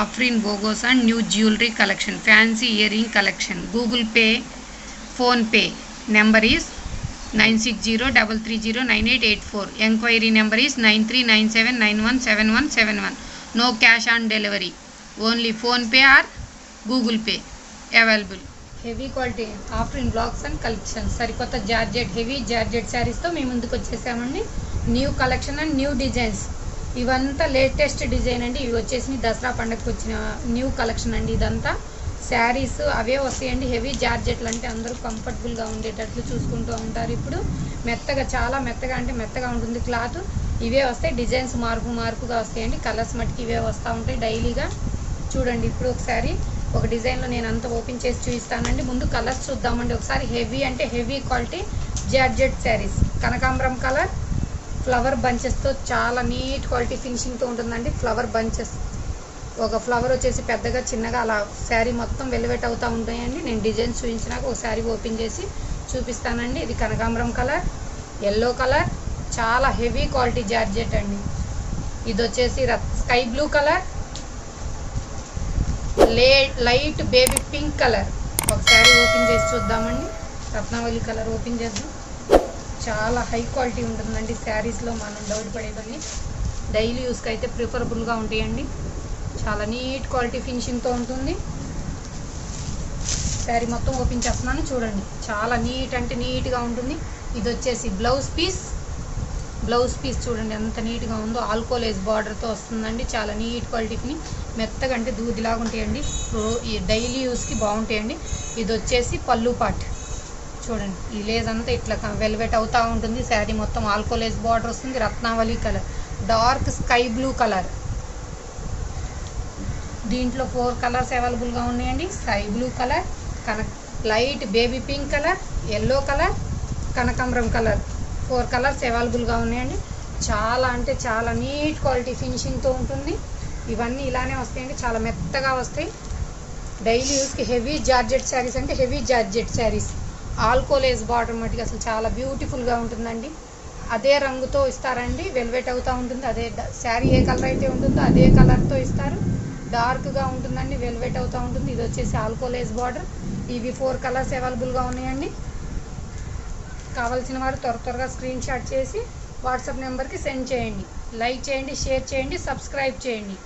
Afrin బోగోస్ and new jewellery collection fancy earring collection. Google Pay PhonePe number is nine six zero double three zero nine eight eight four. Enquiry number is nine three nine seven nine one seven one seven one. No cash on delivery. Only PhonePe or Google Pay available. Heavy quality Afrin blocks and collection సరికొత్త georgette heavy georgette శారీస్తో మేము ముందుకు వచ్చేసామండి. New collection and new designs. ఇవంతా latest design అండి. ఇవి వచ్చేసి దసరా పండగకి వచ్చిన న్యూ కలెక్షన్ అండి ఇదంతా. శారీస్ అవే వస్తాయండి. హెవీ జార్జెట్లు అంటే అందరూ కంఫర్టబుల్గా ఉండేటట్లు చూసుకుంటూ ఉంటారు ఇప్పుడు. మెత్తగా చాలా మెత్తగా అంటే మెత్తగా ఉంటుంది క్లాత్. ఇవే వస్తాయి. డిజైన్స్ మార్పు మార్పుగా వస్తాయండి. కలర్స్ మట్టికి ఇవే వస్తూ ఉంటాయి డైలీగా. చూడండి ఇప్పుడు ఒకసారి ఒక డిజైన్లో నేను అంతా ఓపెన్ చేసి చూపిస్తానండి. ముందు కలర్స్ చూద్దామండి. ఒకసారి హెవీ అంటే హెవీ క్వాలిటీ జార్జెట్ శారీస్. కనకాంబరం కలర్ ఫ్లవర్ బంచెస్తో చాలా నీట్ క్వాలిటీ ఫినిషింగ్తో ఉంటుందండి ఫ్లవర్ బంచెస్ ఒక ఫ్లవర్ వచ్చేసి పెద్దగా చిన్నగా అలా శారీ మొత్తం వెలివేట్ అవుతూ ఉంటాయండి. నేను డిజైన్స్ చూపించినాక ఒక శారీ ఓపెన్ చేసి చూపిస్తానండి. ఇది కనకాంబరం కలర్ ఎల్లో కలర్ చాలా హెవీ క్వాలిటీ జార్జెట్ అండి. ఇది వచ్చేసి స్కై బ్లూ కలర్ లే లైట్ బేబీ పింక్ కలర్ ఒక శారీ ఓపెన్ చేసి చూద్దామండి. రత్నావళి కలర్ ఓపెన్ చేద్దాం. చాలా హై క్వాలిటీ ఉంటుందండి. శారీస్లో మనం డౌట్ పడేవన్నీ డైలీ యూస్కి అయితే ప్రిఫరబుల్గా ఉంటాయండి. చాలా నీట్ క్వాలిటీ ఫినిషింగ్తో ఉంటుంది. శారీ మొత్తం ఓపెన్ చేస్తున్నాను. చూడండి. చాలా నీట్ అంటే నీట్గా ఉంటుంది. ఇది వచ్చేసి బ్లౌజ్ పీస్ బ్లౌజ్ పీస్ చూడండి ఎంత నీట్గా ఉందో. ఆల్కోలేజ్ బార్డర్తో వస్తుందండి. చాలా నీట్ క్వాలిటీని మెత్తగా అంటే దూదిలాగా ఉంటాయండి. డైలీ యూస్కి బాగుంటాయండి. ఇది వచ్చేసి పళ్ళు పాట్. చూడండి. ఈ లేజ్ అంతా ఇట్లా వెల్వెట్ అవుతూ ఉంటుంది. శారీ మొత్తం ఆల్కోలేజ్ బార్డర్ వస్తుంది. రత్నావళి colour. Dark sky blue colour. దీంట్లో ఫోర్ కలర్స్ అవైలబుల్గా ఉన్నాయండి. స్కై బ్లూ కలర్ కన light baby pink colour yellow colour కనకాంబరం కలర్. ఫోర్ కలర్స్ అవైలబుల్గా ఉన్నాయండి. చాలా అంటే చాలా నీట్ క్వాలిటీ ఫినిషింగ్తో ఉంటుంది. ఇవన్నీ ఇలానే వస్తాయండి. చాలా మెత్తగా వస్తాయి. డైలీ యూస్కి హెవీ జార్జెట్ శారీస్ అంటే హెవీ జార్జెట్ శారీస్. ఆల్కోలేజ్ బార్డర్ మటుకు అసలు చాలా బ్యూటిఫుల్గా ఉంటుందండి. అదే రంగుతో ఇస్తారండి. వెల్వెట్ అవుతూ ఉంటుంది. అదే శారీ ఏ కలర్ అయితే ఉంటుందో అదే కలర్తో ఇస్తారు. డార్క్గా ఉంటుందండి. వెల్వెట్ అవుతూ ఉంటుంది. ఇది వచ్చేసి ఆల్కోలేజ్ బార్డర్ ఇవి ఫోర్ కలర్స్ అవైలబుల్గా ఉన్నాయండి. కావాల్సిన వారు త్వర త్వరగా స్క్రీన్ షాట్ చేసి వాట్సాప్ నెంబర్కి సెండ్ చేయండి. లైక్ చేయండి షేర్ చేయండి సబ్స్క్రైబ్ చేయండి.